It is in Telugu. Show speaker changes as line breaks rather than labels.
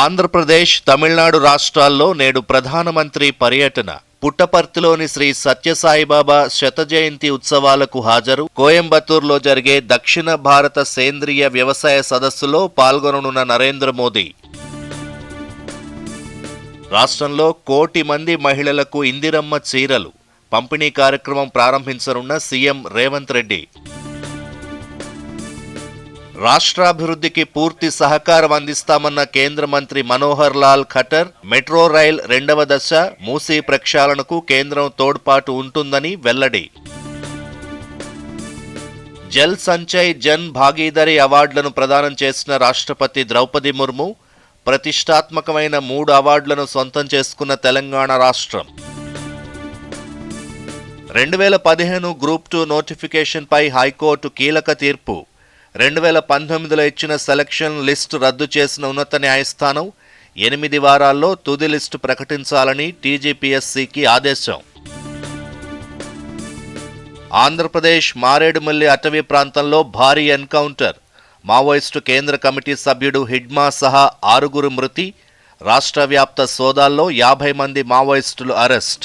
ఆంధ్రప్రదేశ్ తమిళనాడు రాష్ట్రాల్లో నేడు ప్రధానమంత్రి పర్యటన. పుట్టపర్తిలోని శ్రీ సత్యసాయిబాబా శత జయంతి ఉత్సవాలకు హాజరు. కోయంబత్తూరులో జరిగే దక్షిణ భారత సేంద్రియ వ్యవసాయ సదస్సులో పాల్గొననున్న నరేంద్ర మోదీ. రాష్ట్రంలో కోటి మంది మహిళలకు ఇందిరమ్మ చీరలు. పంపిణీ కార్యక్రమం ప్రారంభించనున్న సీఎం రేవంత్ రెడ్డి. రాష్ట్రాభివృద్ధికి పూర్తి సహకారం అందిస్తామన్న కేంద్ర మంత్రి మనోహర్ లాల్ ఖటర్ మెట్రో రైల్ రెండవ దశ మూసీ ప్రక్షాళనకు కేంద్రం తోడ్పాటు ఉంటుందని వెల్లడి. జల్ సంచయ్ జన్ భాగీదారీ అవార్డులను ప్రదానం చేసిన రాష్ట్రపతి ద్రౌపది ముర్ము ప్రతిష్టాత్మకమైన మూడు అవార్డులను సొంతం చేసుకున్న తెలంగాణ రాష్ట్రం. రెండు వేల పదిహేను గ్రూప్ టూ నోటిఫికేషన్పై హైకోర్టు కీలక తీర్పు. రెండు వేల పంతొమ్మిదిలో ఇచ్చిన సెలక్షన్ లిస్టు రద్దు చేసిన ఉన్నత న్యాయస్థానం ఎనిమిది వారాల్లో తుది లిస్టు ప్రకటించాలని టీజీపీఎస్సీకి ఆదేశం. ఆంధ్రప్రదేశ్ మారేడుమల్లి అటవీ ప్రాంతంలో భారీ ఎన్కౌంటర్. మావోయిస్టు కేంద్ర కమిటీ సభ్యుడు హిడ్మా సహా ఆరుగురు మృతి. రాష్ట్ర వ్యాప్త సోదాల్లో యాభై మంది మావోయిస్టులు అరెస్ట్.